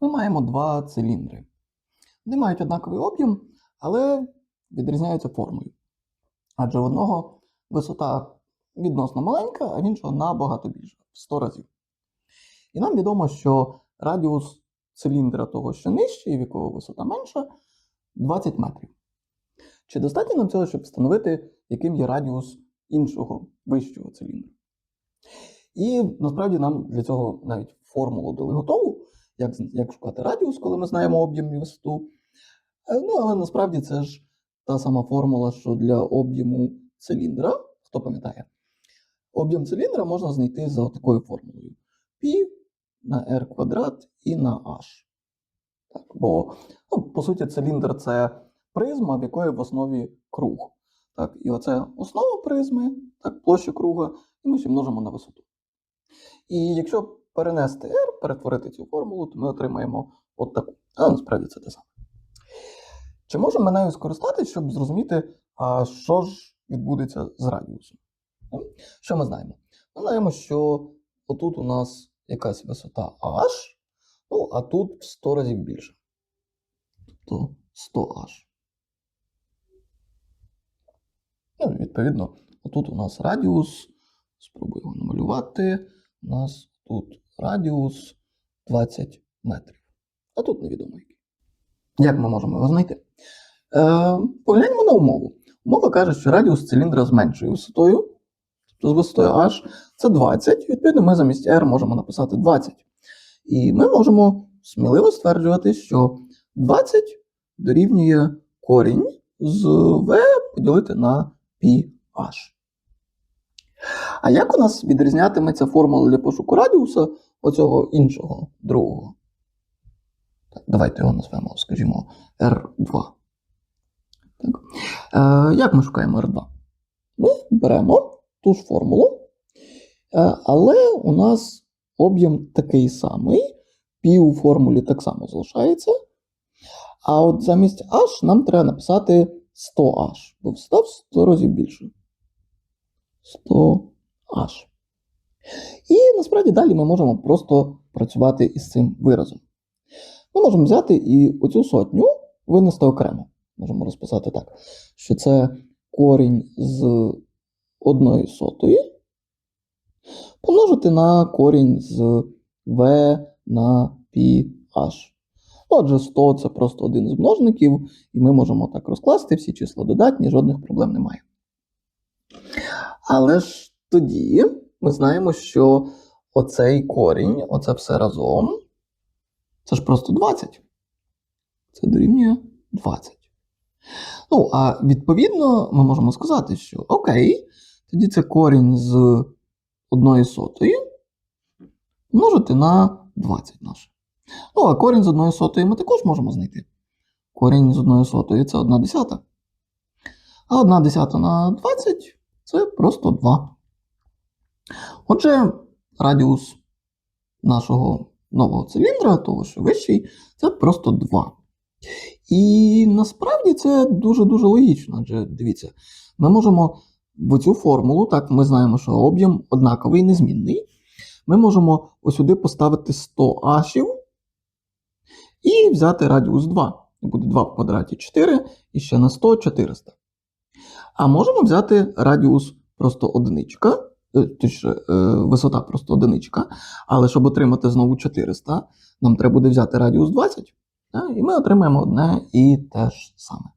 ми маємо два циліндри. Вони мають однаковий об'єм, але відрізняються формою. Адже в одного висота відносно маленька, а в іншого набагато більша в 100 разів. І нам відомо, що радіус циліндра того, що нижче, і в якого висота менша, 20 метрів. Чи достатньо нам цього, щоб встановити, яким є радіус іншого вищого циліндра? І насправді нам для цього навіть формулу дали готову, як, як шукати радіус, коли ми знаємо об'єм і висоту. Е, Ну, але насправді це ж та сама формула, що для об'єму циліндра, хто пам'ятає, об'єм циліндра можна знайти за такою формулою: π на r квадрат і на h. Так, бо, ну, по суті, циліндр це призма, в якої в основі круг. Так, і оце основа призми, так, площа круга, і ми ще множимо на висоту. І якщо перенести r, перетворити цю формулу, то ми отримаємо от таку. Але насправді це те саме. Чи можемо ми нею скористатися, щоб зрозуміти, а що ж відбудеться з радіусом? Ну, Що ми знаємо? Ми знаємо, що отут у нас якась висота h, ну, а тут в 100 разів більше. Тобто 100h. Ну, відповідно, отут у нас радіус. Спробую його намалювати. У нас тут радіус 20 метрів. А тут невідомо який. Як ми можемо його знайти? Е, погляньмо на умову. Умова каже, що радіус циліндра з меншою висотою, тобто з висотою h, це 20. Відповідно, ми замість r можемо написати 20. І ми можемо сміливо стверджувати, що 20 дорівнює корінь з v поділити на πh. А як у нас відрізнятиметься формула для пошуку радіуса оцього іншого другого? Давайте його назвемо, скажімо, R2. Так. Е, як ми шукаємо R2? Ми беремо ту ж формулу, е, але у нас об'єм такий самий, π у формулі так само залишається. А от замість h нам треба написати 100h, бо встав 100 разів більше. 100h. І насправді далі ми можемо просто працювати із цим виразом. Ми можемо взяти і оцю сотню винести окремо. Можемо розписати так, що це корінь з одної сотої помножити на корінь з v на ph. Отже, 100 це просто один з множників, і ми можемо так розкласти всі числа додатні, жодних проблем немає. Але ж тоді ми знаємо, що оцей корінь, оце все разом, це ж просто 20. Це дорівнює 20. Ну, а відповідно, ми можемо сказати, що окей, тоді це корінь з одної сотої множити на 20 наше. Ну, а корінь з одної сотої ми також можемо знайти. Корінь з одної сотої це 1 десята. А 1 десята на 20 це просто 2. Отже, радіус нашого нового циліндра, того, що вищий, це просто 2. І насправді це дуже-дуже логічно, адже дивіться, ми можемо в цю формулу, так, ми знаємо, що об'єм однаковий, незмінний. Ми можемо ось сюди поставити 100 ашів і взяти радіус 2. Буде 2 в квадраті 4, і ще на 100 400. А можемо взяти радіус просто одиничка, точніше, е, висота просто одиничка, але щоб отримати знову 400, нам треба буде взяти радіус 20, і ми отримаємо одне і те ж саме.